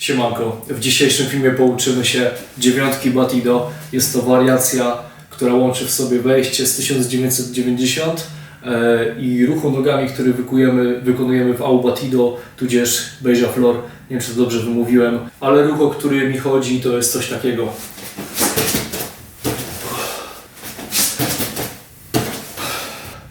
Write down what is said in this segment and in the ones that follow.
Siemanko, w dzisiejszym filmie pouczymy się dziewiątki Batido. Jest to wariacja, która łączy w sobie wejście z 1990 e, i ruchu nogami, który wykujemy, wykonujemy w Au Batido, tudzież Beja Flor. Nie wiem, czy to dobrze wymówiłem, ale ruch, o który mi chodzi, to jest coś takiego.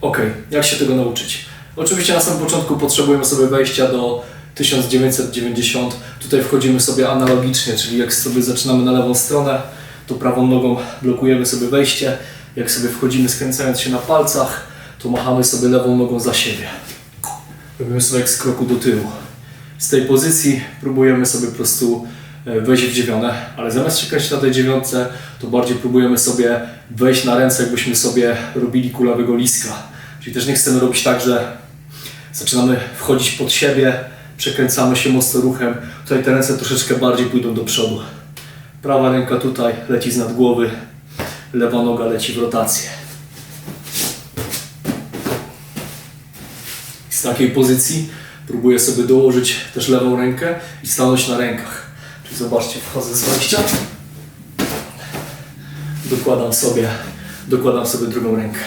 Ok, jak się tego nauczyć? Oczywiście na samym początku potrzebujemy sobie wejścia do 1990. Tutaj wchodzimy sobie analogicznie, czyli jak sobie zaczynamy na lewą stronę, to prawą nogą blokujemy sobie wejście. Jak sobie wchodzimy skręcając się na palcach, to machamy sobie lewą nogą za siebie. Robimy sobie jak z kroku do tyłu. Z tej pozycji próbujemy sobie po prostu e, wejść w dziewiątę, ale zamiast kręcić na tej dziewiątce, to bardziej próbujemy sobie wejść na ręce, jakbyśmy sobie robili kulawego liska. Czyli też nie chcemy robić tak, że zaczynamy wchodzić pod siebie, przekręcamy się mocno ruchem. Tutaj te ręce troszeczkę bardziej pójdą do przodu. Prawa ręka tutaj leci z nad głowy, lewa noga leci w rotację. Z takiej pozycji próbuję sobie dołożyć też lewą rękę i stanąć na rękach. Czyli zobaczcie, wchodzę z wejścia, dokładam sobie, dokładam sobie drugą rękę.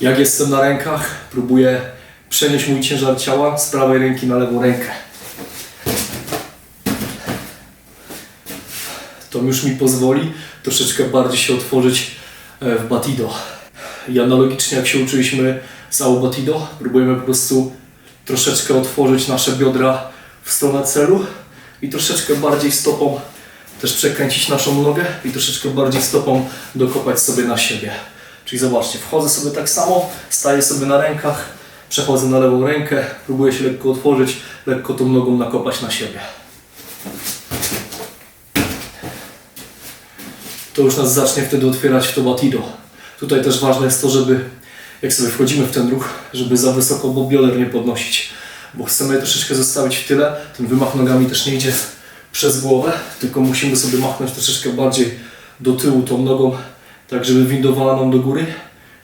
Jak jestem na rękach, próbuję przenieść mój ciężar ciała z prawej ręki na lewą rękę. To już mi pozwoli troszeczkę bardziej się otworzyć e, w batido. I analogicznie jak się uczyliśmy z Au Batido, próbujemy po prostu troszeczkę otworzyć nasze biodra w stronę celu i troszeczkę bardziej stopą też przekręcić naszą nogę i troszeczkę bardziej stopą dokopać sobie na siebie. Czyli zobaczcie, wchodzę sobie tak samo, staję sobie na rękach, przechodzę na lewą rękę, próbuję się lekko otworzyć, lekko tą nogą nakopać na siebie. To już nas zacznie wtedy otwierać w to batido. Tutaj też ważne jest to, żeby jak sobie wchodzimy w ten ruch, żeby za wysoko bo bioder nie podnosić, bo chcemy je troszeczkę zostawić w tyle. Ten wymach nogami też nie idzie przez głowę, tylko musimy sobie machnąć troszeczkę bardziej do tyłu tą nogą, tak żeby windowała nam do góry,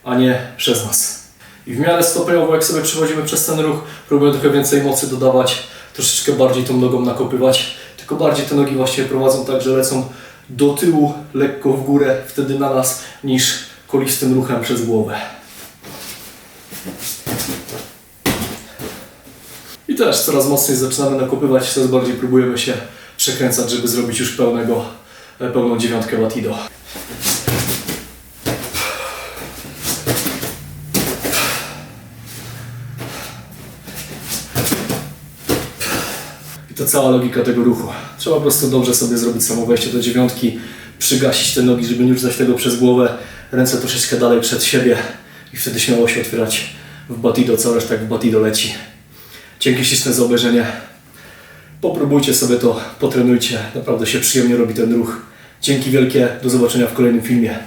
a nie przez nas. I w miarę stopniowo, jak sobie przechodzimy przez ten ruch, próbujemy trochę więcej mocy dodawać, troszeczkę bardziej tą nogą nakopywać, tylko bardziej te nogi właściwie prowadzą tak, że lecą do tyłu, lekko w górę, wtedy na nas, niż kolistym ruchem przez głowę. I też coraz mocniej zaczynamy nakopywać, coraz bardziej próbujemy się przekręcać, żeby zrobić już pełnego, e, pełną dziewiątkę Batido. I to cała logika tego ruchu. Trzeba po prostu dobrze sobie zrobić samo wejście do dziewiątki, przygasić te nogi, żeby nie rzucać tego przez głowę, ręce troszeczkę dalej przed siebie i wtedy śmiało się otwierać w batido, cała reszta jak w batido leci. Dzięki śliczne za obejrzenie. Popróbujcie sobie to, potrenujcie. Naprawdę się przyjemnie robi ten ruch. Dzięki wielkie, do zobaczenia w kolejnym filmie.